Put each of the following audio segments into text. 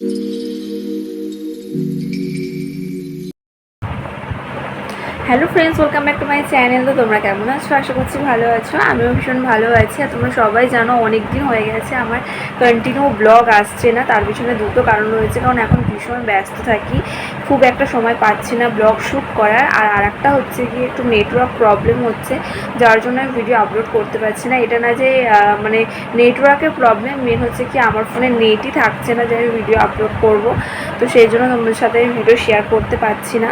よし! Hello friends welcome back to my channel তো তোমরা কেমন আছো? আশা করছি ভালো আছো। আমিও ভীষণ ভালো আছি। আর তোমরা সবাই জানো অনেক দিন হয়ে গেছে আমার কন্টিনিউ ব্লগ আসছে না। তার পিছনে দুটো কারণ রয়েছে। কারণ এখন ভীষণ ব্যস্ত থাকি। খুব একটা সময় পাচ্ছি না ব্লগ শ্যুট করার। আর আরেকটা হচ্ছে কি একটু নেটওয়ার্ক প্রবলেম হচ্ছে। যার জন্য আমি ভিডিও আপলোড করতে পারছি না। এটা না যে মানে নেটওয়ার্কের প্রবলেম মেন হচ্ছে কি, আমার ফোনে নেটই থাকছে না যে আমি ভিডিও আপলোড করব। তো সেই জন্য তোমাদের সাথে আমি ভিডিও শেয়ার করতে পারছি না।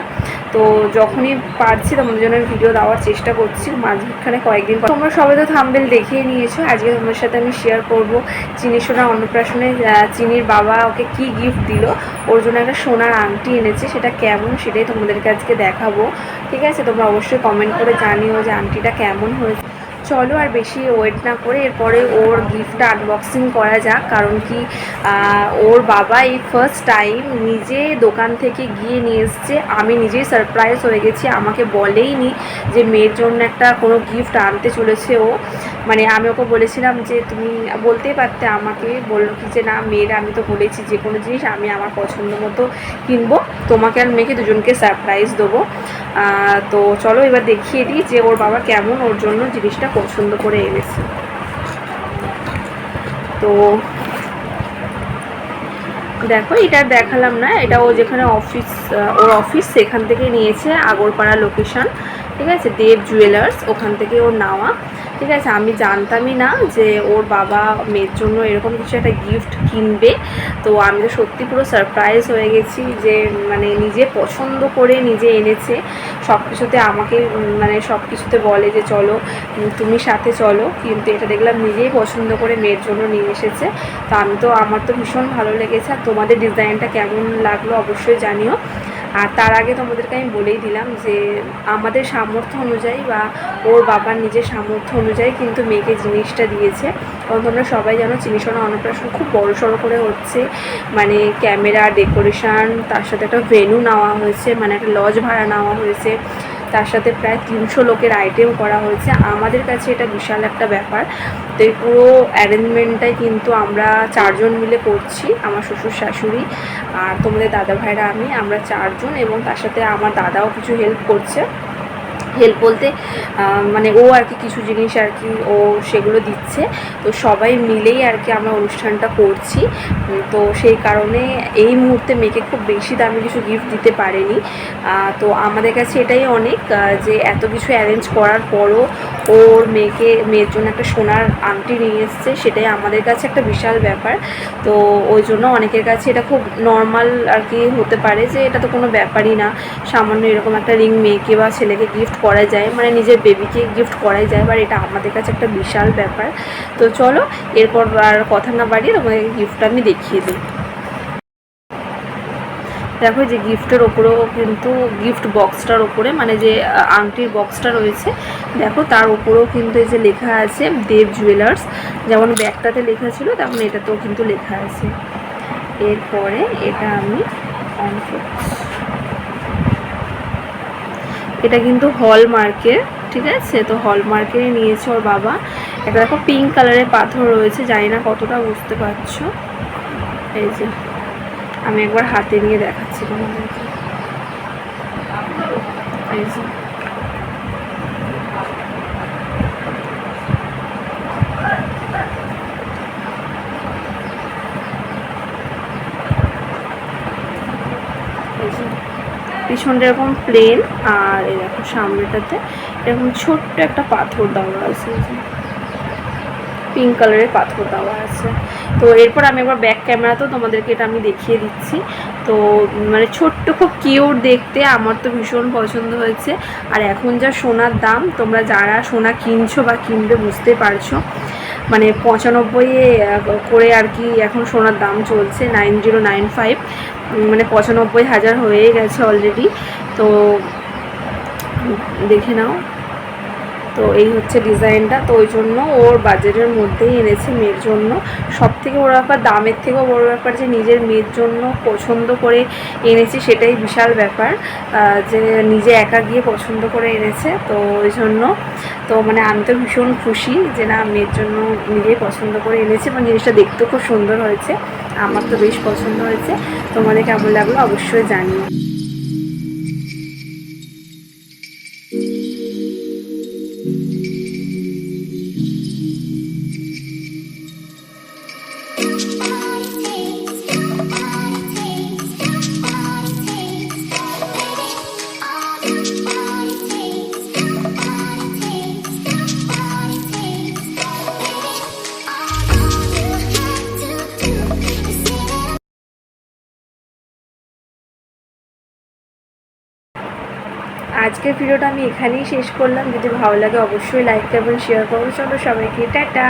তো যখনই পারছি, তোমাদের জন্য ভিডিও দেওয়ার চেষ্টা করছি। মাঝখানে কয়েকদিন পর তোমরা সবাই তো থাম্বেল দেখিয়ে নিয়েছো। আজকে তোমার সাথে আমি শেয়ার করব। চিনি সোনা অন্নপ্রাশনে চিনির বাবা ওকে কি গিফট দিল? ওর জন্য একটা সোনার আংটি এনেছে, সেটা কেমন সেটাই তোমাদেরকে আজকে দেখাবো। ঠিক আছে? তোমরা অবশ্যই কমেন্ট করে জানিও যে আংটিটা কেমন হয়েছে। চলো আর বেশি ওয়েট না করে এরপরে ওর গিফটটা আনবক্সিং করা যাক, কারণ কি ওর বাবা এই ফার্স্ট টাইম নিজে দোকান থেকে গিয়ে নিয়ে এসছে। আমি নিজেই সারপ্রাইজ হয়ে গেছি, আমাকে বলেই নি যে মেয়ের জন্য একটা কোনো গিফট আনতে চলেছে ও। মানে আমি ওকে বলেছিলাম যে তুমি বলতেই পারতে আমাকে, বলল কি যে না, মেয়েরা আমি তো বলেছি যে কোনো জিনিস আমি আমার পছন্দ মতো কিনবো। তোমাকে আর মেয়েকে দুজনকে সারপ্রাইজ দেবো। তো চলো এবার দেখিয়ে দিই যে ওর বাবা কেমন, ওর জন্য জিনিসটা পছন্দ করে এনেছি। তো দেখো, এটা দেখালাম না এটা ও যেখানে অফিস ওর অফিস সেখান থেকে নিয়েছে, আগরপাড়া লোকেশন ঠিক আছে? দেব জুয়েলার্স ওখান থেকে ওর নেওয়া। ঠিক আছে? আমি জানতামই না যে ওর বাবা মেয়ের জন্য এরকম কিছু একটা গিফট কিনবে। তো আমি তো সত্যি পুরো সারপ্রাইজ হয়ে গেছি যে মানে নিজে পছন্দ করে নিজে এনেছে। সব কিছুতে আমাকে মানে সব কিছুতে বলে যে, চলো, তুমি সাথে চলো। কিন্তু এটা দেখলাম নিজেই পছন্দ করে মেয়ের জন্য নিয়ে এসেছে। তো আমি তো, আমার তো ভীষণ ভালো লেগেছে। আর তোমাদের ডিজাইনটা কেমন লাগল অবশ্যই জানিও। আর তার আগে তোমাদেরকে আমি বলেই দিলাম যে আমাদের সামর্থ্য অনুযায়ী বা ওর বাবার নিজের সামর্থ্য অনুযায়ী কিন্তু মেয়েকে জিনিসটা দিয়েছে। কারণ তোমরা সবাই জানো চিনিসোনা অন্নপ্রাশন খুব বড় সড়ো করে হচ্ছে। মানে ক্যামেরা, ডেকোরেশান, তার সাথে একটা ভেনু নেওয়া হয়েছে মানে একটা লজ ভাড়া নেওয়া হয়েছে। তার সাথে প্রায় তিনশো লোকের আইটেম করা হয়েছে। আমাদের কাছে এটা বিশাল একটা ব্যাপার। তো এই পুরো অ্যারেঞ্জমেন্টটাই কিন্তু আমরা চারজন মিলে করছি, আমার শ্বশুর, শাশুড়ি আর তোমাদের দাদা ভাইরা আমি। আমরা চারজন এবং তার সাথে আমার দাদাও কিছু হেল্প করছে। হেল্প বলতে মানে ও আর কি কিছু জিনিস আর কি ও সেগুলো দিচ্ছে। তো সবাই মিলেই আর কি আমরা অনুষ্ঠানটা করছি। তো সেই কারণে এই মুহূর্তে মেয়েকে খুব বেশি দামি কিছু গিফট দিতে পারেনি। তো আমাদের কাছে এটাই অনেক যে এত কিছু অ্যারেঞ্জ করার পরও ওর মেয়েকে, মেয়ের জন্য একটা সোনার আংটি নিয়ে এসছে, সেটাই আমাদের কাছে একটা বিশাল ব্যাপার। তো ওই জন্য অনেকের কাছে এটা খুব নর্মাল আর কি হতে পারে যে এটা তো কোনো ব্যাপারই না। সামান্য এরকম একটা রিং মেয়েকে বা ছেলেকে গিফট করা যায় মানে নিজের বেবিকে গিফট করাই যায় বাট এটা আমাদের কাছে একটা বিশাল ব্যাপার। তো চলো, এরপর আর কথা না বাড়িয়ে তোমাকে গিফটটা আমি দেখিয়ে দিই। দেখো যে গিফটের ওপরেও কিন্তু গিফট বক্সটার ওপরে মানে যে আংটির বক্সটা রয়েছে, দেখো তার ওপরেও কিন্তু এই যে লেখা আছে দেব জুয়েলার্স যেমন ব্যাগটাতে লেখা ছিল, তেমন এটাতেও কিন্তু লেখা আছে। এরপরে এটা আমি অন এটা কিন্তু হলমার্কের, ঠিক আছে? তো হলমার্কেরই নিয়েছে ওর বাবা। এটা দেখো পিঙ্ক কালারের পাথর রয়েছে, জানি না কতটা, বুঝতে পারছ? এই যে, আমি একবার হাতে নিয়ে দেখাচ্ছি তোমাদেরকে। এই যে এই যে পিছনটা এরকম প্লেন আর এরকম সামনেটাতে এরকম ছোট্ট একটা পাথর দেওয়া আছে। পিঙ্ক কালারের পাথর দেওয়া আছে। তো এরপর আমি একবার ব্যাক ক্যামেরাতেও তোমাদেরকে এটা আমি দেখিয়ে দিচ্ছি। তো মানে ছোট্ট, খুব কিউট দেখতে, আমার তো ভীষণ পছন্দ হয়েছে। আর এখন যা সোনার দাম, তোমরা যারা সোনা কিনছো বা কিনবে বুঝতে পারছ। মানে পঁচানব্বই করে আর কি এখন সোনার দাম চলছে নাইন জিরো নাইন ফাইভ। মানে পঁচানব্বই হাজার হয়ে গেছে অলরেডি তো দেখে নাও। তো এই হচ্ছে ডিজাইনটা। তো ওই জন্য ওর বাজেটের মধ্যেই এনেছে মেয়ের জন্য। সব থেকে বড়ো ব্যাপার, দামের থেকেও বড়ো ব্যাপার যে নিজের মেয়ের জন্য পছন্দ করে এনেছি সেটাই বিশাল ব্যাপার। যে নিজে একা গিয়ে পছন্দ করে এনেছে, তো ওই জন্য। তো মানে আমি তো ভীষণ খুশি যে না, মেয়ের জন্য নিজেই পছন্দ করে এনেছি এবং জিনিসটা দেখতেও খুব সুন্দর হয়েছে। আমার তো বেশ পছন্দ হয়েছে। তোমাদের কেমন লাগল অবশ্যই জানিও। আজকের ভিডিওটা আমি এখানেই শেষ করলাম। যদি ভালো লাগে অবশ্যই লাইক করবেন শেয়ার করবেন। চলো সবাইকে টাটা।